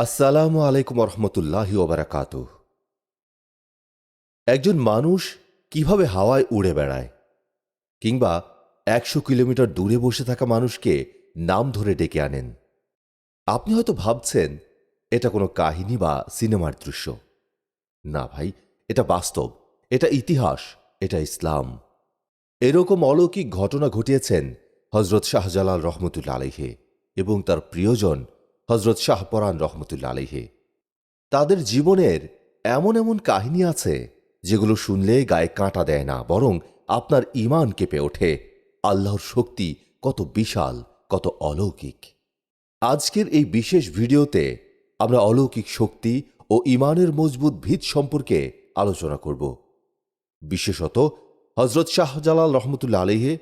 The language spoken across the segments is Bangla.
আসসালামু আলাইকুম রহমতুল্লাহি ওবরাকাত একজন মানুষ কীভাবে হাওয়ায় উড়ে বেড়ায়? কিংবা একশো কিলোমিটার দূরে বসে থাকা মানুষকে নাম ধরে ডেকে আনেন। আপনি হয়তো ভাবছেন, এটা কোনো কাহিনী বা সিনেমার দৃশ্য। না ভাই, এটা বাস্তব, এটা ইতিহাস, এটা ইসলাম। এরকম অলৌকিক ঘটনা ঘটিয়েছেন হজরত শাহজালাল রহমতুল্লা আলহে এবং তার প্রিয়জন হজরত শাহপরান রহমতুল্লা আলহে তাদের জীবনের এমন এমন কাহিনী আছে, যেগুলো শুনলে গায়ে কাঁটা দেয় না, বরং আপনার ইমান কেঁপে ওঠে। আল্লাহর শক্তি কত বিশাল, কত অলৌকিক। আজকের এই বিশেষ ভিডিওতে আমরা অলৌকিক শক্তি ও ইমানের মজবুত ভিত সম্পর্কে আলোচনা করব। বিশেষত হজরত শাহজালাল রহমতুল্লা আলহে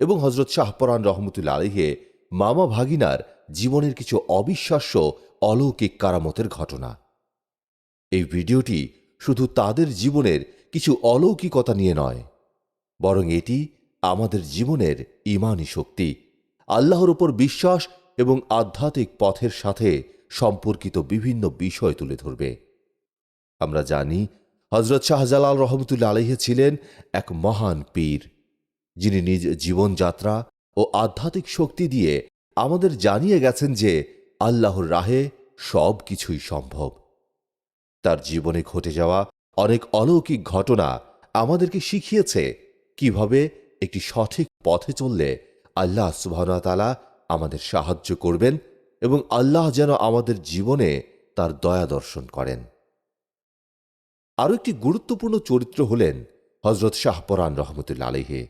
এবং হজরত শাহপরান রহমতুল্লা আলহে মামা ভাগিনার জীবনের কিছু অবিশ্বাস্য অলৌকিক কারামতের ঘটনা। এই ভিডিওটি শুধু তাদের জীবনের কিছু অলৌকিকতা নিয়ে নয়, বরং এটি আমাদের জীবনের ইমানি শক্তি, আল্লাহর উপর বিশ্বাস এবং আধ্যাত্মিক পথের সাথে সম্পর্কিত বিভিন্ন বিষয় তুলে ধরবে। আমরা জানি হজরত শাহজালাল রহমতুল্লা আলহে ছিলেন এক মহান পীর, যিনি নিজ জীবনযাত্রা ও আধ্যাত্মিক শক্তি দিয়ে আমাদের জানিয়ে গেছেন যে আল্লাহর রাহে সব কিছুই সম্ভব। তার জীবনে ঘটে যাওয়া অনেক অলৌকিক ঘটনা আমাদেরকে শিখিয়েছে কীভাবে একটি সঠিক পথে চললে আল্লাহ সুবাহতালা আমাদের সাহায্য করবেন এবং আল্লাহ যেন আমাদের জীবনে তার দয়া দর্শন করেন। আরও একটি গুরুত্বপূর্ণ চরিত্র হলেন হজরত শাহপরান রহমতুল্লা আলহে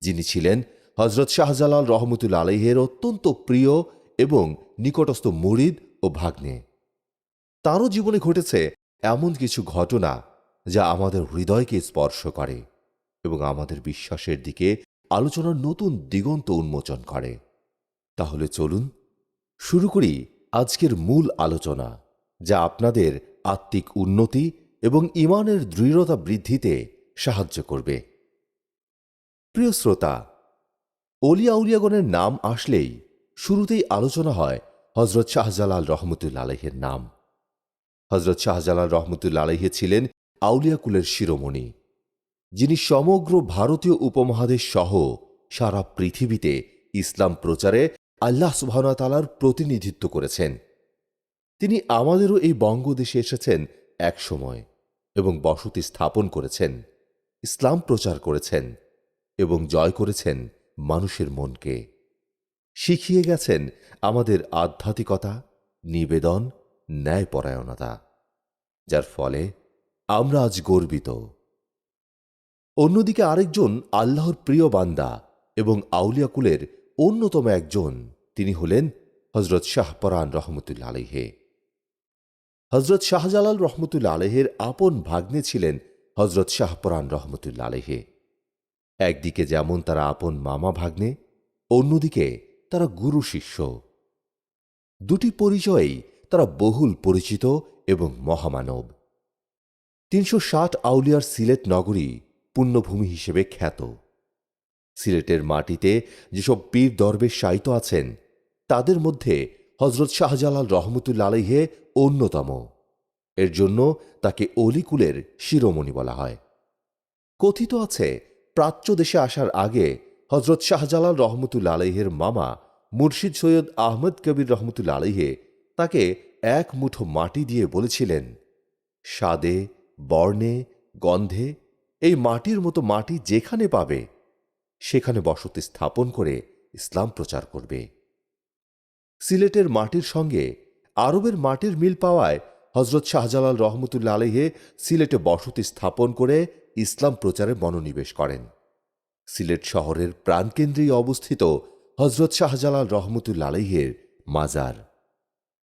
যিনি ছিলেন হজরত শাহজালাল রহমতুল্লা আলহের অত্যন্ত প্রিয় এবং নিকটস্থ মুরিদ ও ভাগ্নে। তারও জীবনে ঘটেছে এমন কিছু ঘটনা যা আমাদের হৃদয়কে স্পর্শ করে এবং আমাদের বিশ্বাসের দিকে আলোচনার নতুন দিগন্ত উন্মোচন করে। তাহলে চলুন, শুরু করি আজকের মূল আলোচনা, যা আপনাদের আত্মিক উন্নতি এবং ইমানের দৃঢ়তা বৃদ্ধিতে সাহায্য করবে। প্রিয় শ্রোতা অলিয়া উলিয়াগণের নাম আসলেই শুরুতেই আলোচনা হয় হজরত শাহজালাল রহমতুল্লা আলহের নাম। হজরত শাহজালাল রহমতুল্লা আলহে ছিলেন আউলিয়াকুলের শিরোমণি। যিনি সমগ্র ভারতীয় উপমহাদেশ সহ সারা পৃথিবীতে ইসলাম প্রচারে আল্লাহ সুবাহতালার প্রতিনিধিত্ব করেছেন। তিনি আমাদেরও এই বঙ্গদেশে এসেছেন এক সময় এবং বসতি স্থাপন করেছেন, ইসলাম প্রচার করেছেন এবং জয় করেছেন মানুষের মনকে। শিখিয়ে গেছেন আমাদের আধ্যাত্মিকতা, নিবেদন, ন্যায়পরায়ণতা, যার ফলে আমরা আজ গর্বিত। অন্যদিকে আরেকজন আল্লাহর প্রিয় বান্দা এবং আউলিয়াকুলের অন্যতম একজন, তিনি হলেন হজরত শাহপরান রহমতুল্লা আলহে হজরত শাহজালাল রহমতুল্লা আলহের আপন ভাগ্নে ছিলেন হজরত শাহপরান রহমতুল্লা আলহে একদিকে যেমন তারা আপন মামা ভাগ্নে, অন্যদিকে তারা গুরু শিষ্য। দুটি পরিচয়েই তারা বহুল পরিচিত এবং মহামানব। তিনশো ষাট আউলিয়ার সিলেট নগরী পুণ্যভূমি হিসেবে খ্যাত। সিলেটের মাটিতে যেসব পীর দরবেশ শায়িত আছেন, তাদের মধ্যে হজরত শাহজালাল রহমতুল্লা আলহে অন্যতম। এর জন্য তাকে অলিকুলের শিরোমণি বলা হয়। কথিত আছে প্রাচ্য দেশে আসার আগে হজরত শাহজালাল রহমতুল্লা আলহের মামা মুর্শিদ সৈয়দ আহমদ কবির রহমতুল্লা আলহে তাকে এক মুঠো মাটি দিয়ে বলেছিলেন, স্বাদে, বর্ণে, গন্ধে এই মাটির মতো মাটি যেখানে পাবে, সেখানে বসতি স্থাপন করে ইসলাম প্রচার করবে। সিলেটের মাটির সঙ্গে আরবের মাটির মিল পাওয়ায় হজরত শাহজালাল রহমতুল্লা আলহে সিলেটে বসতি স্থাপন করে ইসলাম প্রচারে মনোনিবেশ করেন। সিলেট শহরের প্রাণকেন্দ্রেই অবস্থিত হজরত শাহজালাল রহমতুল্লা আলহের মাজার।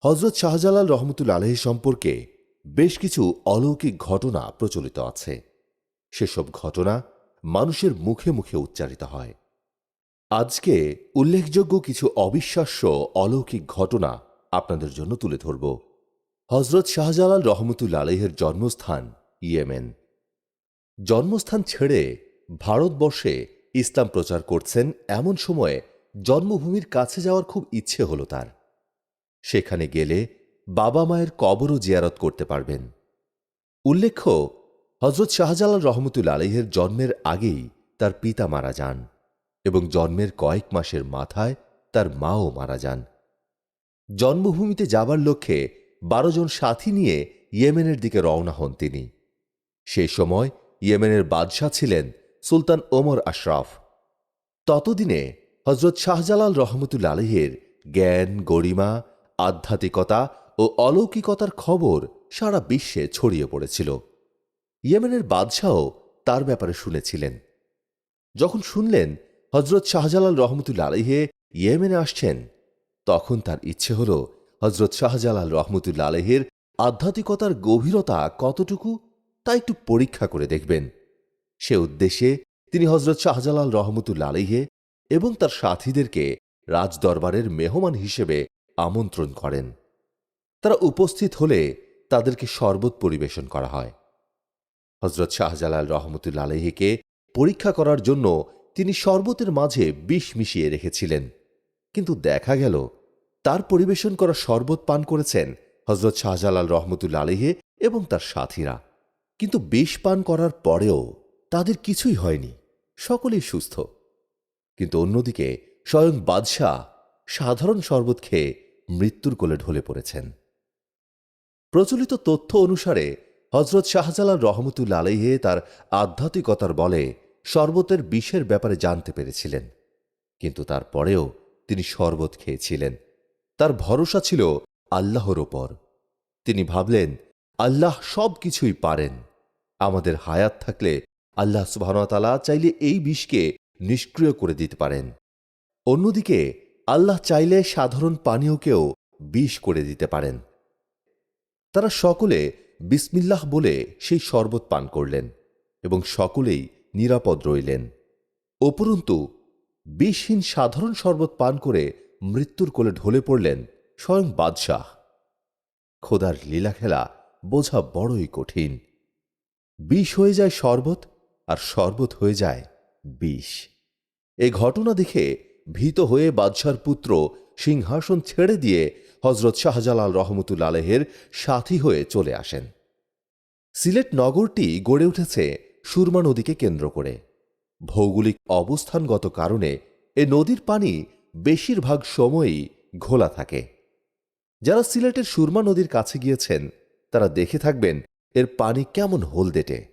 হজরত শাহজালাল রহমতুল্লা আলহ সম্পর্কে বেশ কিছু অলৌকিক ঘটনা প্রচলিত আছে। সেসব ঘটনা মানুষের মুখে মুখে উচ্চারিত হয়। আজকে উল্লেখযোগ্য কিছু অবিশ্বাস্য অলৌকিক ঘটনা আপনাদের জন্য তুলে ধরব। হজরত শাহজালাল রহমতুল্লা আলহের জন্মস্থান ইয়েমেন। জন্মস্থান ছেড়ে ভারতবর্ষে ইসলাম প্রচার করছেন এমন সময়ে জন্মভূমির কাছে যাওয়ার খুব ইচ্ছে হল তার। সেখানে গেলে বাবা মায়ের কবরও জিয়ারত করতে পারবেন। উল্লেখ্য হজরত শাহজালাল রহমতুল আলহের জন্মের আগেই তার পিতা মারা যান এবং জন্মের কয়েক মাসের মাথায় তার মাও মারা যান। জন্মভূমিতে যাবার লক্ষ্যে বারো জন সাথী নিয়ে ইয়েমেনের দিকে রওনা হন তিনি। সেই সময় ইয়েমেনের বাদশাহ ছিলেন সুলতান ওমর আশরাফ। ততদিনে হজরত শাহজালাল রহমতুল আলহের জ্ঞান, গরিমা, আধ্যাত্মিকতা ও অলৌকিকতার খবর সারা বিশ্বে ছড়িয়ে পড়েছিল। ইয়েমেনের বাদশাহও তার ব্যাপারে শুনেছিলেন। যখন শুনলেন হজরত শাহজালাল রহমতুল আলহে ইয়েমেনে আসছেন, তখন তার ইচ্ছে হল হজরত শাহজালাল রহমতুল্লা আলহের আধ্যাত্মিকতার গভীরতা কতটুকু, তা একটু পরীক্ষা করে দেখবেন। সে উদ্দেশ্যে তিনি হজরত শাহজালাল রহমতুল্লা আলহে এবং তার সাথীদেরকে রাজদরবারের মেহমান হিসেবে আমন্ত্রণ করেন। তারা উপস্থিত হলে তাদেরকে শরবত পরিবেশন করা হয়। হজরত শাহজালাল রহমতুল্লা আলহিকে পরীক্ষা করার জন্য তিনি শরবতের মাঝে বিষ মিশিয়ে রেখেছিলেন। কিন্তু দেখা গেল তার পরিবেশন করা শরবত পান করেছেন হজরত শাহজালাল রহমতুল্লা আলহে এবং তার সাথীরা। কিন্তু বিষ পান করার পরেও তাদের কিছুই হয়নি, সকলেই সুস্থ। কিন্তু অন্যদিকে স্বয়ং বাদশাহ সাধারণ শরবত খেয়ে মৃত্যুর কোলে ঢলে পড়েছেন। প্রচলিত তথ্য অনুসারে হজরত শাহজালাল রহমতুল্লা আলহে তার আধ্যাত্মিকতার বলে শরবতের বিষের ব্যাপারে জানতে পেরেছিলেন। কিন্তু তারপরেও তিনি শরবত খেয়েছিলেন। তার ভরসা ছিল আল্লাহর ওপর। তিনি ভাবলেন, আল্লাহ সব কিছুই পারেন। আমাদের হায়াত থাকলে আল্লাহ সুবাহতালা চাইলে এই বিষকে নিষ্ক্রিয় করে দিতে পারেন। অন্যদিকে, আল্লাহ চাইলে সাধারণ পানীয়কেও বিষ করে দিতে পারেন। তারা সকলে বিসমিল্লাহ বলে সেই শরবত পান করলেন এবং সকলেই নিরাপদ রইলেন। উপরন্তু, বিষহীন সাধারণ শরবত পান করে মৃত্যুর কোলে ঢলে পড়লেন স্বয়ং বাদশাহ। খোদার লীলা খেলা বোঝা বড়ই কঠিন। বিষ হয়ে যায় শরবত আর শরবত হয়ে যায় বিষ। এ ঘটনা দেখে ভীত হয়ে বাদশার পুত্র সিংহাসন ছেড়ে দিয়ে হজরত শাহজালাল রহমতুল আলহের সাথী হয়ে চলে আসেন। সিলেট নগরটি গড়ে উঠেছে সুরমা নদীকে কেন্দ্র করে। ভৌগোলিক অবস্থানগত কারণে এ নদীর পানি বেশিরভাগ সময়ই ঘোলা থাকে। যারা সিলেটের সুরমা নদীর কাছে গিয়েছেন, তারা দেখে থাকবেন এর পানি কেমন হলদেটে।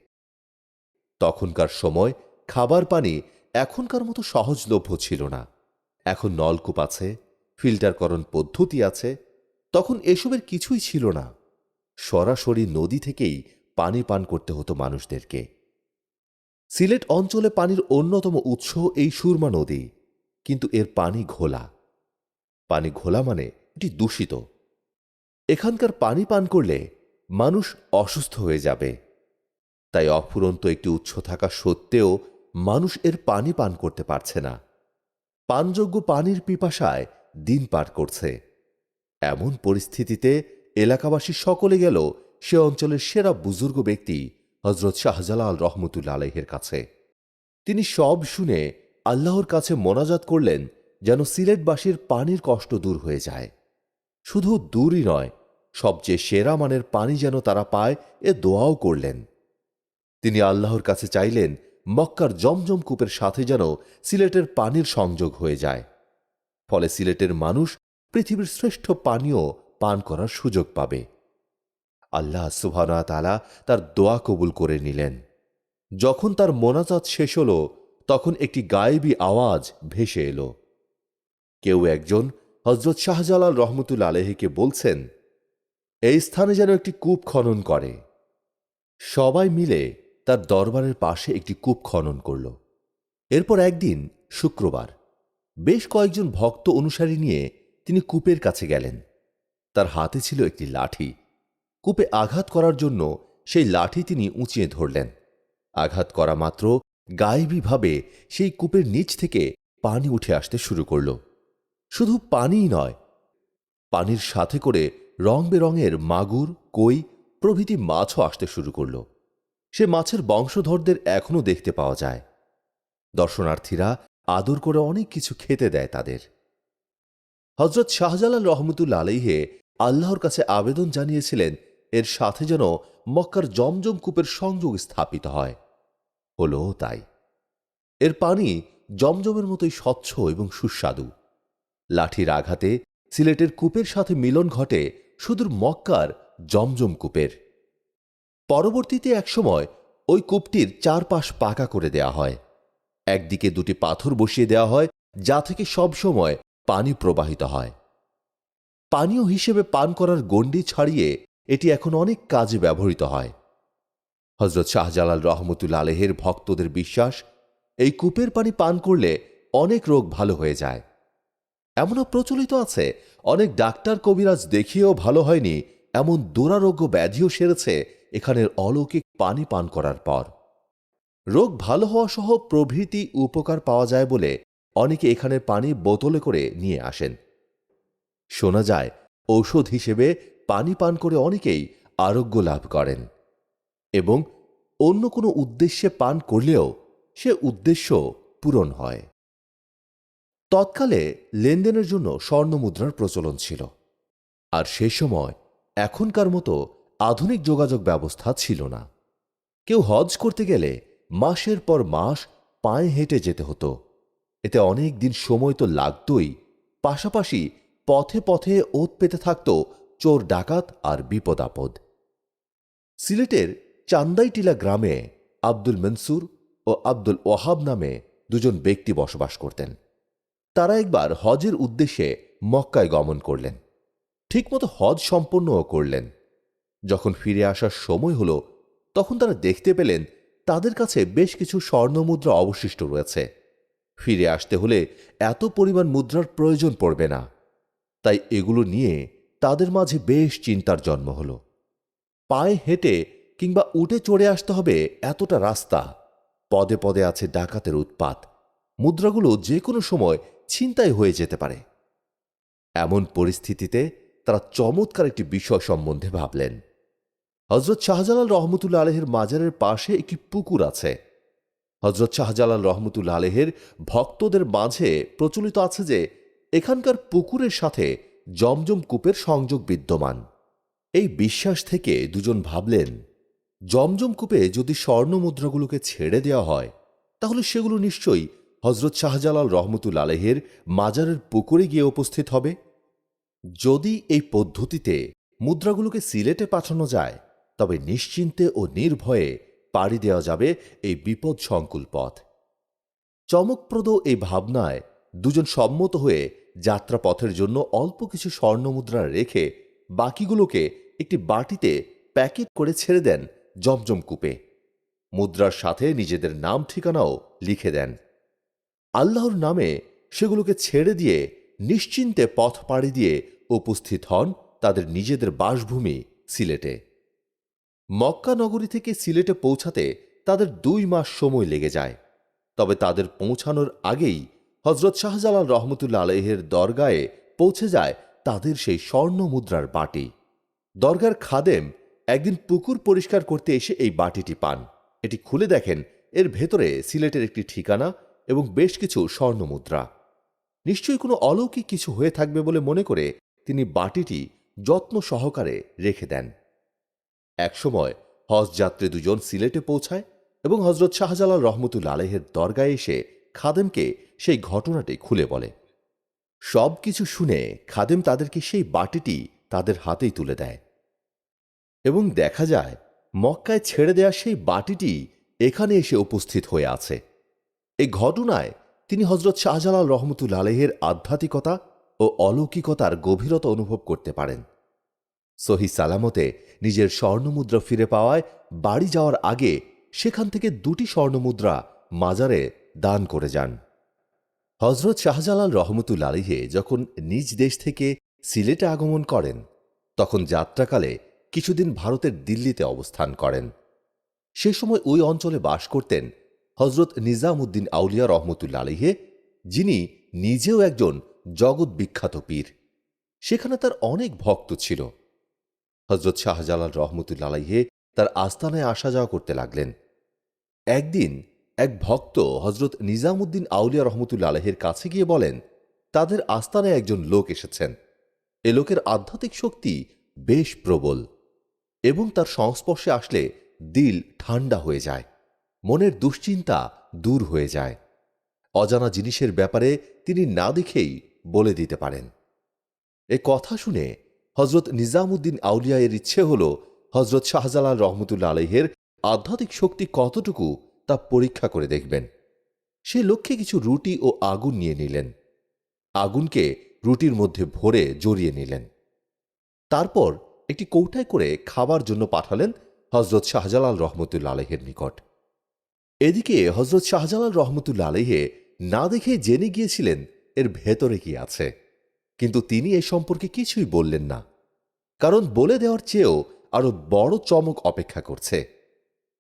তখনকার সময় খাবার পানি এখনকার মতো সহজলভ্য ছিল না। এখন নলকূপ আছে, ফিল্টারকরণ পদ্ধতি আছে, তখন এসবের কিছুই ছিল না। সরাসরি নদী থেকেই পানি পান করতে হতো মানুষদেরকে। সিলেট অঞ্চলে পানির অন্যতম উৎস এই সুরমা নদী। কিন্তু এর পানি ঘোলা। পানি ঘোলা মানে এটি দূষিত। এখানকার পানি পান করলে মানুষ অসুস্থ হয়ে যাবে। তাই অফুরন্ত একটি উৎস থাকা সত্ত্বেও মানুষ এর পানি পান করতে পারছে না। পানযোগ্য পানির পিপাসায় দিন পার করছে। এমন পরিস্থিতিতে এলাকাবাসী সকলে গেল সে অঞ্চলের সেরা বুজুর্গ ব্যক্তি হজরত শাহজালাল রহমতুল্লা আলহের কাছে। তিনি সব শুনে আল্লাহর কাছে মোনাজাত করলেন যেন সিলেটবাসীর পানির কষ্ট দূর হয়ে যায়। শুধু দূরই নয়, সবচেয়ে সেরা মানের পানি যেন তারা পায়, এ দোয়াও করলেন। তিনি আল্লাহর কাছে চাইলেন মক্কার জমজম কূপের সাথে যেন সিলেটের পানির সংযোগ হয়ে যায়। ফলে সিলেটের মানুষ পৃথিবীর শ্রেষ্ঠ পানীয় পান করার সুযোগ পাবে। আল্লাহ সুবহানা তালা তার দোয়া কবুল করে নিলেন। যখন তার মোনাজাত শেষ হল তখন একটি গায়েবী আওয়াজ ভেসে এলো। কেউ একজন হজরত শাহজালাল রহমতুল আলহিকে বলছেন, এই স্থানে যেন একটি কূপ খনন করে। সবাই মিলে তার দরবারের পাশে একটি কূপ খনন করল। এরপর একদিন, শুক্রবার, বেশ কয়েকজন ভক্ত অনুসারী নিয়ে তিনি কূপের কাছে গেলেন। তার হাতে ছিল একটি লাঠি। কূপে আঘাত করার জন্য সেই লাঠি তিনি উঁচিয়ে ধরলেন। আঘাত করা মাত্র গায়েবীভাবে সেই কূপের নিচ থেকে পানি উঠে আসতে শুরু করল। শুধু পানিই নয়, পানির সাথে করে রং বেরঙের মাগুর, কই, প্রভৃতি মাছও আসতে শুরু করল। সে মাছের বংশধরদের এখনও দেখতে পাওয়া যায়। দর্শনার্থীরা আদর করে অনেক কিছু খেতে দেয় তাদের। হজরত শাহজালাল রহমতুল্লা আলহে আল্লাহর কাছে আবেদন জানিয়েছিলেন, এর সাথে যেন মক্কার জমজম কূপের সংযোগ স্থাপিত হয়। হলো তাই। এর পানি জমজমের মতোই স্বচ্ছ এবং সুস্বাদু। লাঠির আঘাতে সিলেটের কূপের সাথে মিলন ঘটে সুদূর মক্কার জমজম কূপের। পরবর্তীতে একসময় ওই কূপটির চারপাশ পাকা করে দেয়া হয়। একদিকে দুটি পাথর বসিয়ে দেওয়া হয়, যা থেকে সব সময় পানি প্রবাহিত হয়। পানীয় হিসেবে পান করার গণ্ডি ছাড়িয়ে এটি এখন অনেক কাজে ব্যবহৃত হয়। হজরত শাহজালাল রহমতুল আলেহের ভক্তদের বিশ্বাস, এই কূপের পানি পান করলে অনেক রোগ ভালো হয়ে যায়। এমনও প্রচলিত আছে, অনেক ডাক্তার কবিরাজ দেখিয়েও ভালো হয়নি, এমন দুরারোগ্য ব্যাধিও সেরেছে এখানের অলৌকিক পানি পান করার পর। রোগ ভালো হওয়া সহ প্রভৃতি উপকার পাওয়া যায় বলে অনেকে এখানের পানি বোতলে করে নিয়ে আসেন। শোনা যায়, ঔষধ হিসেবে পানি পান করে অনেকেই আরোগ্য লাভ করেন। এবং অন্য কোনো উদ্দেশ্যে পান করলেও সে উদ্দেশ্য পূরণ হয়। তৎকালে লেনদেনের জন্য স্বর্ণমুদ্রার প্রচলন ছিল। আর সে সময় এখনকার মতো আধুনিক যোগাযোগ ব্যবস্থা ছিল না। কেউ হজ করতে গেলে মাসের পর মাস পায়ে হেঁটে যেতে হতো। এতে অনেক দিন সময় তো লাগতই। পাশাপাশি পথে পথে ওত পেতে থাকত চোর ডাকাত আর বিপদ আপদ। সিলেটের চান্দাইটিলা গ্রামে আব্দুল মনসুর ও আব্দুল ওয়াহাব নামে দুজন ব্যক্তি বসবাস করতেন। তারা একবার হজের উদ্দেশ্যে মক্কায় গমন করলেন। ঠিকমতো হজ সম্পন্নও করলেন। যখন ফিরে আসার সময় হল, তখন তারা দেখতে পেলেন তাদের কাছে বেশ কিছু স্বর্ণমুদ্রা অবশিষ্ট রয়েছে। ফিরে আসতে হলে এত পরিমাণ মুদ্রার প্রয়োজন পড়বে না। তাই এগুলো নিয়ে তাদের মাঝে বেশ চিন্তার জন্ম হল। পায়ে হেঁটে কিংবা উঠে চড়ে আসতে হবে এতটা রাস্তা। পদে পদে আছে ডাকাতের উৎপাত। মুদ্রাগুলো যে কোনো সময় ছিনতাই হয়ে যেতে পারে। এমন পরিস্থিতিতে তারা চমৎকার একটি বিষয় সম্বন্ধে ভাবলেন। হজরত শাহজালাল রহমতুল্লা আলহের মাজারের পাশে একটি পুকুর আছে। হজরত শাহজালাল রহমতুল্লা আলহের ভক্তদের মাঝে প্রচলিত আছে যে, এখানকার পুকুরের সাথে জমজম কূপের সংযোগ বিদ্যমান। এই বিশ্বাস থেকে দুজন ভাবলেন জমজম কূপে যদি স্বর্ণ মুদ্রাগুলোকে ছেড়ে দেওয়া হয়, তাহলে সেগুলো নিশ্চয়ই হজরত শাহজালাল রহমতুল আলহের মাজারের পুকুরে গিয়ে উপস্থিত হবে। যদি এই পদ্ধতিতে মুদ্রাগুলোকে সিলেটে পাঠানো যায়, তবে নিশ্চিন্তে ও নির্ভয়ে পাড়ি দেওয়া যাবে এই বিপদ সংকুল পথ। চমকপ্রদ এই ভাবনায় দুজন সম্মত হয়ে যাত্রাপথের জন্য অল্প কিছু স্বর্ণমুদ্রা রেখে বাকিগুলোকে একটি বাটিতে প্যাকেট করে ছেড়ে দেন জমজম কূপে। মুদ্রার সাথে নিজেদের নাম ঠিকানাও লিখে দেন। আল্লাহর নামে সেগুলোকে ছেড়ে দিয়ে, নিশ্চিন্তে পথ পাড়ি দিয়ে উপস্থিত হন তাদের নিজেদের বাসভূমি সিলেটে। মক্কা নগরী থেকে সিলেটে পৌঁছাতে তাদের দুই মাস সময় লেগে যায়। তবে তাদের পৌঁছানোর আগেই হজরত শাহজালাল রহমতুল্লা আলহের দরগায়ে পৌঁছে যায় তাদের সেই স্বর্ণ মুদ্রার বাটি। দরগার খাদেম একদিন পুকুর পরিষ্কার করতে এসে এই বাটিটি পান। এটি খুলে দেখেন, এর ভেতরে সিলেটের একটি ঠিকানা এবং বেশ কিছু স্বর্ণ মুদ্রা। নিশ্চয়ই কোনো অলৌকিক কিছু হয়ে থাকবে বলে মনে করে তিনি বাটিটি যত্ন সহকারে রেখে দেন। একসময় হজ যাত্রী দুজন সিলেটে পৌঁছায় এবং হজরত শাহজালাল রহমতুল আলহের দরগায় এসে খাদেমকে সেই ঘটনাটি খুলে বলে। সব কিছু শুনে খাদেম তাদেরকে সেই বাটিটি তাদের হাতেই তুলে দেয়। এবং দেখা যায়, মক্কায় ছেড়ে দেয়া সেই বাটিটি এখানে এসে উপস্থিত হয়ে আছে। এই ঘটনায় তিনি হজরত শাহজালাল রহমতুল আলহের আধ্যাত্মিকতা ও অলৌকিকতার গভীরতা অনুভব করতে পারেন। সহি সালামতে নিজের স্বর্ণমুদ্রা ফিরে পাওয়ায় বাড়ি যাওয়ার আগে সেখান থেকে দুটি স্বর্ণমুদ্রা মাজারে দান করে যান। হজরত শাহজালাল রহমতুল আলিহে যখন নিজ দেশ থেকে সিলেটে আগমন করেন, তখন যাত্রাকালে কিছুদিন ভারতের দিল্লিতে অবস্থান করেন। সে সময় ওই অঞ্চলে বাস করতেন হজরত নিজামুদ্দিন আউলিয়া রহমতুল্লা আলিহে যিনি নিজেও একজন জগৎ বিখ্যাত পীর। সেখানে তার অনেক ভক্ত ছিল। হজরত শাহজালাল রহমতুল্লা আলাইহে তার আস্তানায় আসা যাওয়া করতে লাগলেন। একদিন এক ভক্ত হজরত নিজামুদ্দিন আউলিয়া রহমতুল্লা আলহের কাছে গিয়ে বলেন, তাদের আস্তানায় একজন লোক এসেছেন। এ লোকের আধ্যাত্মিক শক্তি বেশ প্রবল। এবং তার সংস্পর্শে আসলে দিল ঠান্ডা হয়ে যায়, মনের দুশ্চিন্তা দূর হয়ে যায়। অজানা জিনিসের ব্যাপারে তিনি না দেখেই বলে দিতে পারেন। এ কথা শুনে হজরত নিজামুদ্দিন আউলিয়া এর ইচ্ছে হল হজরত শাহজালাল রহমতুল্লা আলহের আধ্যাত্মিক শক্তি কতটুকু তা পরীক্ষা করে দেখবেন। সে লক্ষ্যে কিছু রুটি ও আগুন নিয়ে নিলেন। আগুনকে রুটির মধ্যে ভরে জড়িয়ে নিলেন। তারপর একটি কৌটায় করে খাবার জন্য পাঠালেন হজরত শাহজালাল রহমতুল্লা আলহের নিকট। এদিকে হজরত শাহজালাল রহমতুল্লা আলহে না দেখে জেনে গিয়েছিলেন এর ভেতরে কি আছে। কিন্তু তিনি এ সম্পর্কে কিছুই বললেন না। কারণ বলে দেওয়ার চেয়েও আরও বড় চমক অপেক্ষা করছে।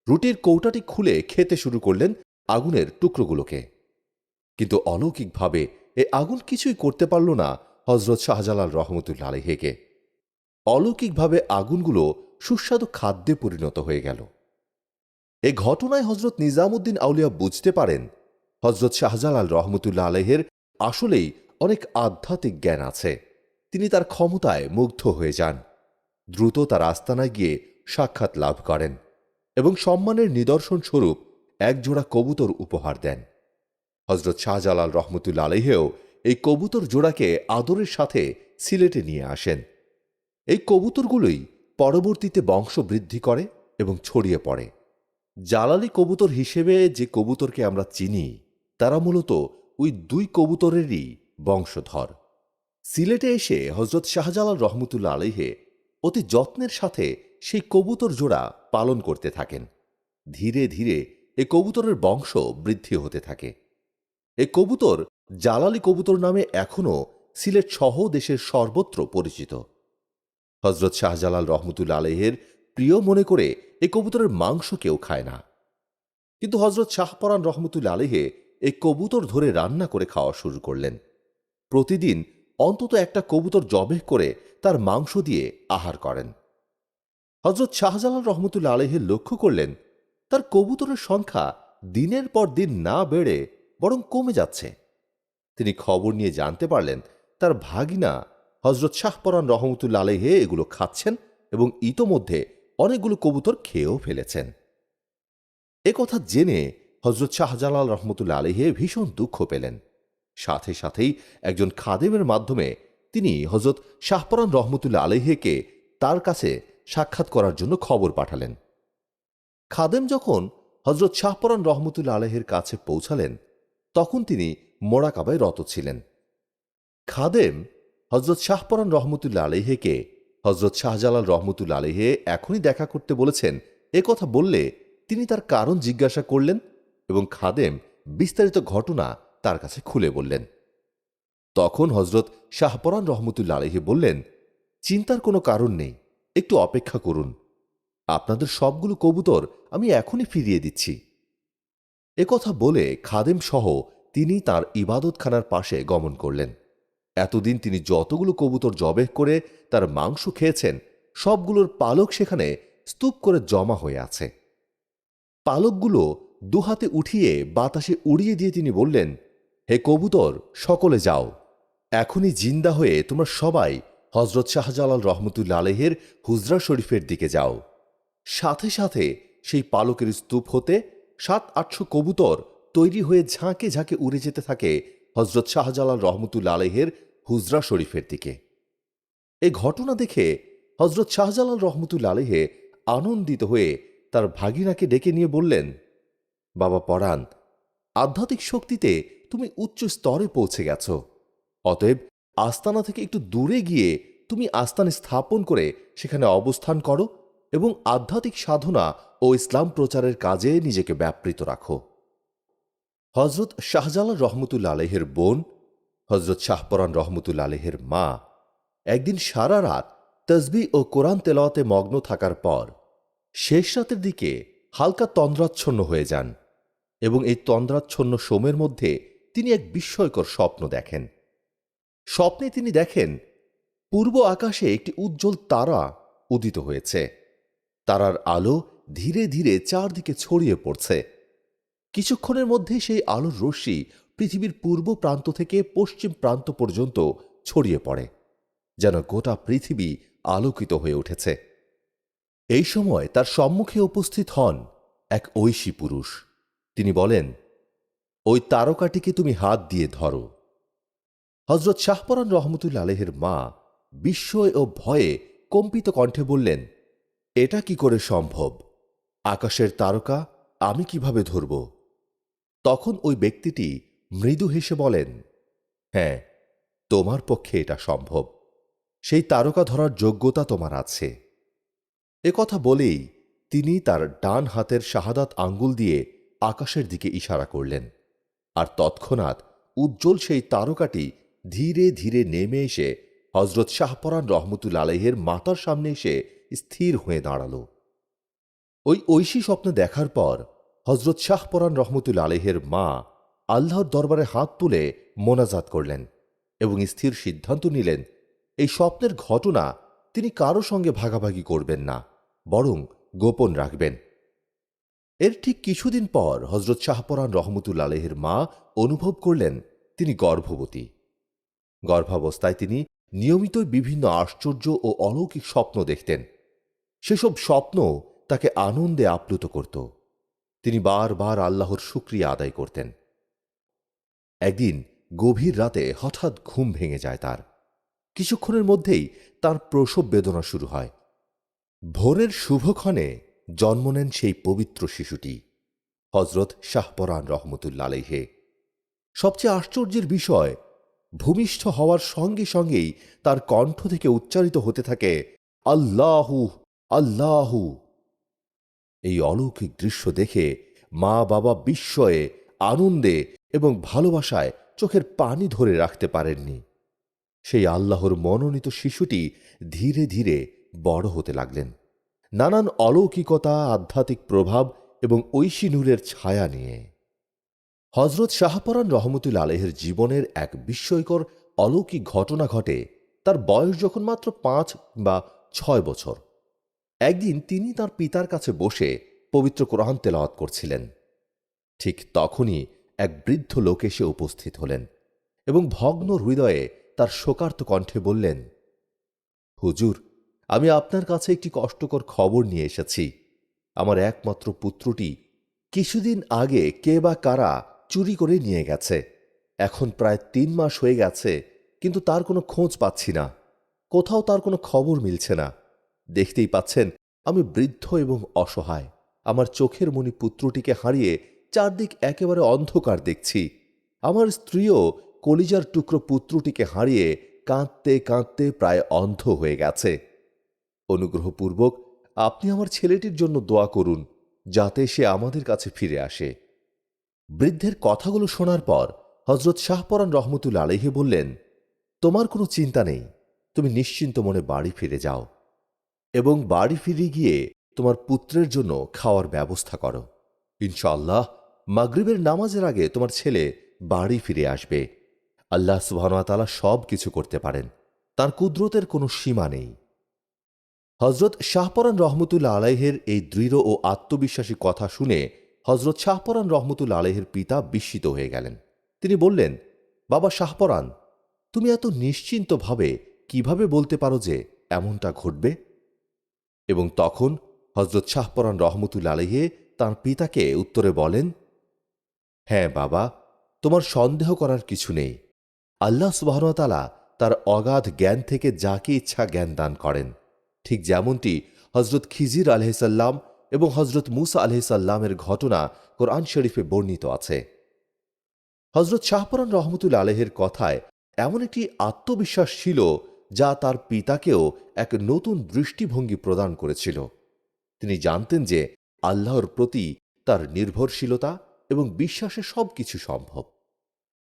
রুটির কৌটাটি খুলে খেতে শুরু করলেন আগুনের টুকরোগুলোকে। কিন্তু অলৌকিকভাবে এ আগুন কিছুই করতে পারল না হজরত শাহজালাল রহমতুল্লা আলহেকে অলৌকিকভাবে আগুনগুলো সুস্বাদু খাদ্যে পরিণত হয়ে গেল। এ ঘটনায় হজরত নিজামুদ্দিন আউলিয়া বুঝতে পারেন হজরত শাহজালাল রহমতুল্লা আলহের আসলেই অনেক আধ্যাত্মিক জ্ঞান আছে। তিনি তার ক্ষমতায় মুগ্ধ হয়ে যান, দ্রুত তার আস্তানায় গিয়ে সাক্ষাৎ লাভ করেন এবং সম্মানের নিদর্শন স্বরূপ একজোড়া কবুতর উপহার দেন। হজরত শাহজালাল রহমতুল্লা আলহেও এই কবুতর জোড়াকে আদরের সাথে সিলেটে নিয়ে আসেন। এই কবুতরগুলোই পরবর্তীতে বংশ বৃদ্ধি করে এবং ছড়িয়ে পড়ে। জালালি কবুতর হিসেবে যে কবুতরকে আমরা চিনি, তারা মূলত ওই দুই কবুতরেরই বংশধর। সিলেটে এসে হজরত শাহজালাল রহমতুল্লা আলহে অতি যত্নের সাথে সেই কবুতর জোড়া পালন করতে থাকেন। ধীরে ধীরে এ কবুতরের বংশ বৃদ্ধি হতে থাকে। এ কবুতর জালালি কবুতর নামে এখনও সিলেট সহ দেশের সর্বত্র পরিচিত। হজরত শাহজালাল রহমতুল্লা আলহের প্রিয় মনে করে এ কবুতরের মাংস কেউ খায় না। কিন্তু হজরত শাহপরান রহমতুল্লা আলহে এই কবুতর ধরে রান্না করে খাওয়া শুরু করলেন। প্রতিদিন অন্তত একটা কবুতর জবেহ করে তার মাংস দিয়ে আহার করেন। হজরত শাহজালাল রহমতুল্লা আলহে লক্ষ্য করলেন, তার কবুতরের সংখ্যা দিনের পর দিন না বেড়ে বরং কমে যাচ্ছে। তিনি খবর নিয়ে জানতে পারলেন, তার ভাগিনা হজরত শাহপরান রহমতুল্লা আলহে এগুলো খাচ্ছেন এবং ইতোমধ্যে অনেকগুলো কবুতর খেয়েও ফেলেছেন। এ কথা জেনে হজরত শাহজালাল রহমতুল্লা আলহে ভীষণ দুঃখ পেলেন। সাথে সাথেই একজন খাদেমের মাধ্যমে তিনি হজরত শাহপরান রহমতুল্লা আলহেকে তার কাছে সাক্ষাৎ করার জন্য খবর পাঠালেন। খাদেম যখন হজরত শাহপরান রহমতুল্লা আলহের কাছে পৌঁছালেন, তখন তিনি মোড়াকাবায় রত ছিলেন। খাদেম হজরত শাহপরান রহমতুল্লা আলহেকে হজরত শাহজালাল রহমতুল্লা আলহে এখনই দেখা করতে বলেছেন, এ কথা বললে তিনি তার কারণ জিজ্ঞাসা করলেন এবং খাদেম বিস্তারিত ঘটনা তার কাছে খুলে বললেন। তখন হজরত শাহপরান রহমতুল্লা আলহি বললেন, চিন্তার কোনো কারণ নেই, একটু অপেক্ষা করুন। আপনাদের সবগুলো কবুতর আমি এখনই ফিরিয়ে দিচ্ছি। একথা বলে খাদেম সহ তিনি তার ইবাদতখানার পাশে গমন করলেন। এতদিন তিনি যতগুলো কবুতর জবেহ করে তার মাংস খেয়েছেন, সবগুলোর পালক সেখানে স্তূপ করে জমা হয়ে আছে। পালকগুলো দুহাতে উঠিয়ে বাতাসে উড়িয়ে দিয়ে তিনি বললেন, হে কবুতর, সকলে যাও। এখনই জিন্দা হয়ে তোমরা সবাই হজরত শাহজালাল রহমতুল্লা আলহের হুজরা শরীফের দিকে যাও। সাথে সাথে সেই পালকের স্তূপ হতে সাত আটশো কবুতর তৈরি হয়ে ঝাঁকে ঝাঁকে উড়ে যেতে থাকে হজরত শাহজালাল রহমতুল্লা আলহের হুজরা শরীফের দিকে। এ ঘটনা দেখে হজরত শাহজালাল রহমতুল্লা আলহে আনন্দিত হয়ে তার ভাগিনাকে ডেকে নিয়ে বললেন, বাবা পরাণ, আধ্যাত্মিক শক্তিতে তুমি উচ্চ স্তরে পৌঁছে গেছ। অতএব আস্তানা থেকে একটু দূরে গিয়ে তুমি আস্তানে স্থাপন করে সেখানে অবস্থান করো এবং আধ্যাত্মিক সাধনা ও ইসলাম প্রচারের কাজে নিজেকে ব্যাপৃত রাখো। হজরত শাহজালাল রহমতুল্লা আলহের বোন হজরত শাহপরান রহমতুল্লা আলহের মা একদিন সারা রাত তসবি ও কোরআন তেলাওয়াতে মগ্ন থাকার পর শেষ রাতের দিকে হালকা তন্দ্রাচ্ছন্ন হয়ে যান এবং এই তন্দ্রাচ্ছন্ন সোমের মধ্যে তিনি এক বিস্ময়কর স্বপ্ন দেখেন। স্বপ্নে তিনি দেখেন পূর্ব আকাশে একটি উজ্জ্বল তারা উদিত হয়েছে। তারার আলো ধীরে ধীরে চারদিকে ছড়িয়ে পড়ছে। কিছুক্ষণের মধ্যে সেই আলোর রশ্মি পৃথিবীর পূর্ব প্রান্ত থেকে পশ্চিম প্রান্ত পর্যন্ত ছড়িয়ে পড়ে, যেন গোটা পৃথিবী আলোকিত হয়ে উঠেছে। এই সময় তার সম্মুখে উপস্থিত হন এক ঐশী পুরুষ। তিনি বলেন, ওই তারকাটিকে তুমি হাত দিয়ে ধরো। হজরত শাহপরান রহমতুল্লা আলেহের মা বিস্ময় ও ভয়ে কম্পিত কণ্ঠে বললেন, এটা কি করে সম্ভব? আকাশের তারকা আমি কীভাবে ধরব? তখন ওই ব্যক্তিটি মৃদু হেসে বলেন হ্যাঁ তোমার পক্ষে এটা সম্ভব। সেই তারকা ধরার যোগ্যতা তোমার আছে। এ কথা বলেই তিনি তার ডান হাতের শাহাদাত আঙ্গুল দিয়ে আকাশের দিকে ইশারা করলেন আর তৎক্ষণাৎ উজ্জ্বল সেই তারকাটি ধীরে ধীরে নেমে এসে হজরত শাহপরান রহমতুল আলহের মাতার সামনে এসে স্থির হয়ে দাঁড়াল। ওই ঐশী স্বপ্ন দেখার পর হজরত শাহপরান রহমতুল আলহের মা আল্লাহর দরবারে হাত তুলে মোনাজাত করলেন এবং স্থির সিদ্ধান্ত নিলেন, এই স্বপ্নের ঘটনা তিনি কারও সঙ্গে ভাগাভাগি করবেন না, বরং গোপন রাখবেন। এর ঠিক কিছুদিন পর হজরত শাহপরান রহমতুল আলহের মা অনুভব করলেন তিনি গর্ভবতী। গর্ভাবস্থায় তিনি নিয়মিত বিভিন্ন আশ্চর্য ও অলৌকিক স্বপ্ন দেখতেন। সেসব স্বপ্ন তাকে আনন্দে আপ্লুত করত। তিনি বারবার আল্লাহর শুক্রিয়া আদায় করতেন। একদিন গভীর রাতে হঠাৎ ঘুম ভেঙে যায় তার। কিছুক্ষণের মধ্যেই তার প্রসব বেদনা শুরু হয়। ভোরের শুভক্ষণে জন্ম নেন সেই পবিত্র শিশুটি হজরত শাহপরান রহমতুল্লা আলহে সবচেয়ে আশ্চর্যের বিষয়, ভূমিষ্ঠ হওয়ার সঙ্গে সঙ্গেই তার কণ্ঠ থেকে উচ্চারিত হতে থাকে, আল্লাহু আল্লাহু। এই অলৌকিক দৃশ্য দেখে মা বাবা বিস্ময়ে, আনন্দে এবং ভালোবাসায় চোখের পানি ধরে রাখতে পারেননি। সেই আল্লাহর মনোনীত শিশুটি ধীরে ধীরে বড় হতে লাগলেন। নানান অলৌকিকতা, আধ্যাত্মিক প্রভাব এবং ঐশী নূরের ছায়া নিয়ে। হজরত শাহপরান রহমতুল আলহের জীবনের এক বিস্ময়কর অলৌকিক ঘটনা ঘটে তার বয়স যখন মাত্র পাঁচ বা ছয় বছর। একদিন তিনি তার পিতার কাছে বসে পবিত্র কোরআন তেলাওয়াত করছিলেন। ঠিক তখনই এক বৃদ্ধ লোক এসে উপস্থিত হলেন এবং ভগ্ন হৃদয়ে তার শোকার্ত কণ্ঠে বললেন, হুজুর, আমি আপনার কাছে একটি কষ্টকর খবর নিয়ে এসেছি। আমার একমাত্র পুত্রটি কিছুদিন আগে কে বা কারা চুরি করে নিয়ে গেছে। এখন প্রায় তিন মাস হয়ে গেছে, কিন্তু তার কোনো খোঁজ পাচ্ছি না। কোথাও তার কোনো খবর মিলছে না। দেখতেই পাচ্ছেন, আমি বৃদ্ধ এবং অসহায়। আমার চোখের মণি পুত্রটিকে হারিয়ে চারদিক একেবারে অন্ধকার দেখছি। আমার স্ত্রীও কলিজার টুকরো পুত্রটিকে হারিয়ে কাঁদতে কাঁদতে প্রায় অন্ধ হয়ে গেছে। অনুগ্রহপূর্বক আপনি আমার ছেলেটির জন্য দোয়া করুন, যাতে সে আমাদের কাছে ফিরে আসে। বৃদ্ধের কথাগুলো শোনার পর হজরত শাহপরান রহমতুল আলহে বললেন, তোমার কোনো চিন্তা নেই, তুমি নিশ্চিন্ত মনে বাড়ি ফিরে যাও এবং বাড়ি ফিরে গিয়ে তোমার পুত্রের জন্য খাওয়ার ব্যবস্থা করো। ইনশাআল্লাহ মাগরিবের নামাজের আগে তোমার ছেলে বাড়ি ফিরে আসবে। আল্লাহ সুবাহতালা সব কিছু করতে পারেন। তার কুদরতের কোনো সীমা নেই। হজরত শাহপরান রহমতুল্লা আলাইহের এই দৃঢ় ও আত্মবিশ্বাসী কথা শুনে হজরত শাহপরান রহমতুল্লা আলাইহের পিতা বিস্মিত হয়ে গেলেন। তিনি বললেন, বাবা শাহপরান তুমি এত নিশ্চিন্তভাবে কীভাবে বলতে পারো যে এমনটা ঘটবে? এবং তখন হজরত শাহপরান রহমতুল্লা আলহে তাঁর পিতাকে উত্তরে বলেন হ্যাঁ বাবা, তোমার সন্দেহ করার কিছু নেই। আল্লাহ সুবাহতালা তার অগাধ জ্ঞান থেকে যাকে ইচ্ছা জ্ঞান দান করেন। ঠিক যেমনটি হজরত খিজির আলহিসাল্লাম এবং হজরত মুসা আলহিসাল্লামের ঘটনা কোরআন শরীফে বর্ণিত আছে। হজরত শাহপরান রহমতুল আলহের কথায় এমন একটি আত্মবিশ্বাস ছিল যা তার পিতাকেও এক নতুন দৃষ্টিভঙ্গি প্রদান করেছিল। তিনি জানতেন যে আল্লাহর প্রতি তার নির্ভরশীলতা এবং বিশ্বাসে সব কিছু সম্ভব।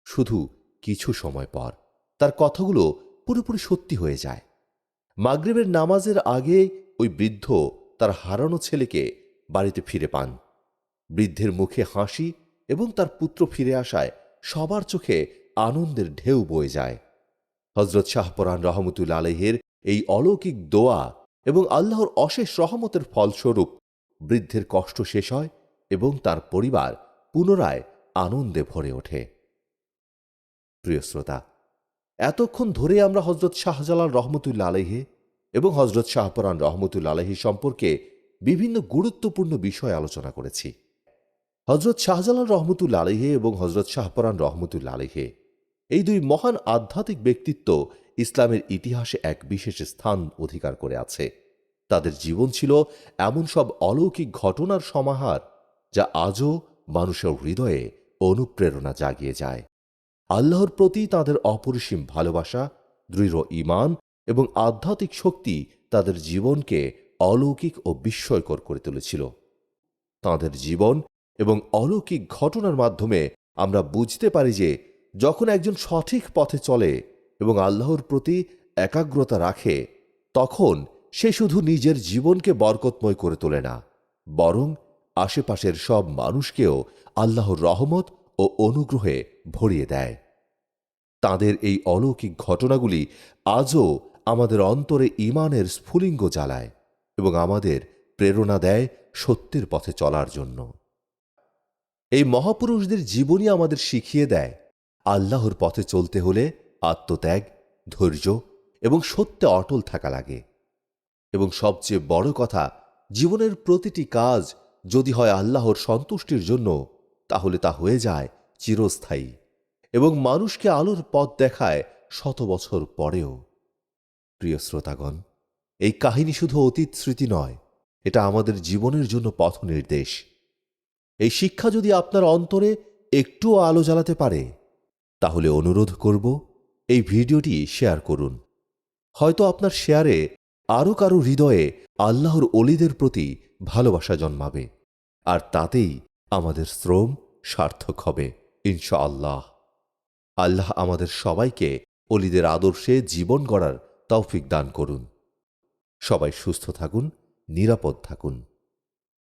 শুধু কিছু সময় পর তার কথাগুলো পুরোপুরি সত্যি হয়ে যায়। মাগরেবের নামাজের আগে ওই বৃদ্ধ তার হারানো ছেলেকে বাড়িতে ফিরে পান। বৃদ্ধের মুখে হাসি এবং তার পুত্র ফিরে আসায় সবার চোখে আনন্দের ঢেউ বয়ে যায়। হজরত শাহপরান রহমতুল আলহের এই অলৌকিক দোয়া এবং আল্লাহর অশেষ রহমতের ফলস্বরূপ বৃদ্ধের কষ্ট শেষ হয় এবং তার পরিবার পুনরায় আনন্দে ভরে ওঠে। প্রিয় শ্রোতা, এতক্ষণ ধরে আমরা হজরত শাহজালাল রহমতুল্লা আলহে এবং হজরত শাহপরান রহমতুল্লা আলহি সম্পর্কে বিভিন্ন গুরুত্বপূর্ণ বিষয় আলোচনা করেছি। হজরত শাহজালাল রহমতুল্লা আলহে এবং হজরত শাহপরান রহমতুল্লা আলহে এই দুই মহান আধ্যাত্মিক ব্যক্তিত্ব ইসলামের ইতিহাসে এক বিশেষ স্থান অধিকার করে আছে। তাদের জীবন ছিল এমন সব অলৌকিক ঘটনার সমাহার যা আজও মানুষের হৃদয়ে অনুপ্রেরণা জাগিয়ে যায়। আল্লাহর প্রতি তাদের অপরিসীম ভালোবাসা, দৃঢ় ঈমান এবং আধ্যাত্মিক শক্তি তাদের জীবনকে অলৌকিক ও বিস্ময়কর করে তুলেছিল। তাদের জীবন এবং অলৌকিক ঘটনার মাধ্যমে আমরা বুঝতে পারি যে, যখন একজন সঠিক পথে চলে এবং আল্লাহর প্রতি একাগ্রতা রাখে, তখন সে শুধু নিজের জীবনকে বরকতময় করে তোলে না, বরং আশেপাশের সব মানুষকেও আল্লাহর রহমত ও অনুগ্রহে ভরিয়ে দেয়। তাদের এই অলৌকিক ঘটনাগুলি আজও আমাদের অন্তরে ইমানের স্ফুলিঙ্গ জ্বালায় এবং আমাদের প্রেরণা দেয় সত্যের পথে চলার জন্য। এই মহাপুরুষদের জীবনী আমাদের শিখিয়ে দেয় আল্লাহর পথে চলতে হলে আত্মত্যাগ, ধৈর্য এবং সত্যে অটল থাকা লাগে। এবং সবচেয়ে বড় কথা, জীবনের প্রতিটি কাজ যদি হয় আল্লাহর সন্তুষ্টির জন্য, তাহলে তা হয়ে যায় চিরস্থায়ী এবং মানুষকে আলোর পথ দেখায় শত বছর পরেও। প্রিয় শ্রোতাগণ, এই কাহিনী শুধু অতীত স্মৃতি নয়, এটা আমাদের জীবনের জন্য পথ নির্দেশ। এই শিক্ষা যদি আপনার অন্তরে একটুও আলো জ্বালাতে পারে, তাহলে অনুরোধ করব এই ভিডিওটি শেয়ার করুন। হয়তো আপনার শেয়ারে আরও কারও হৃদয়ে আল্লাহর অলিদের প্রতি ভালোবাসা জন্মাবে, আর তাতেই আমাদের শ্রম সার্থক হবে ইনশা আল্লাহ আল্লাহ আমাদের সবাইকে অলিদের আদর্শে জীবন গড়ার তৌফিক দান করুন। সবাই সুস্থ থাকুন, নিরাপদ থাকুন।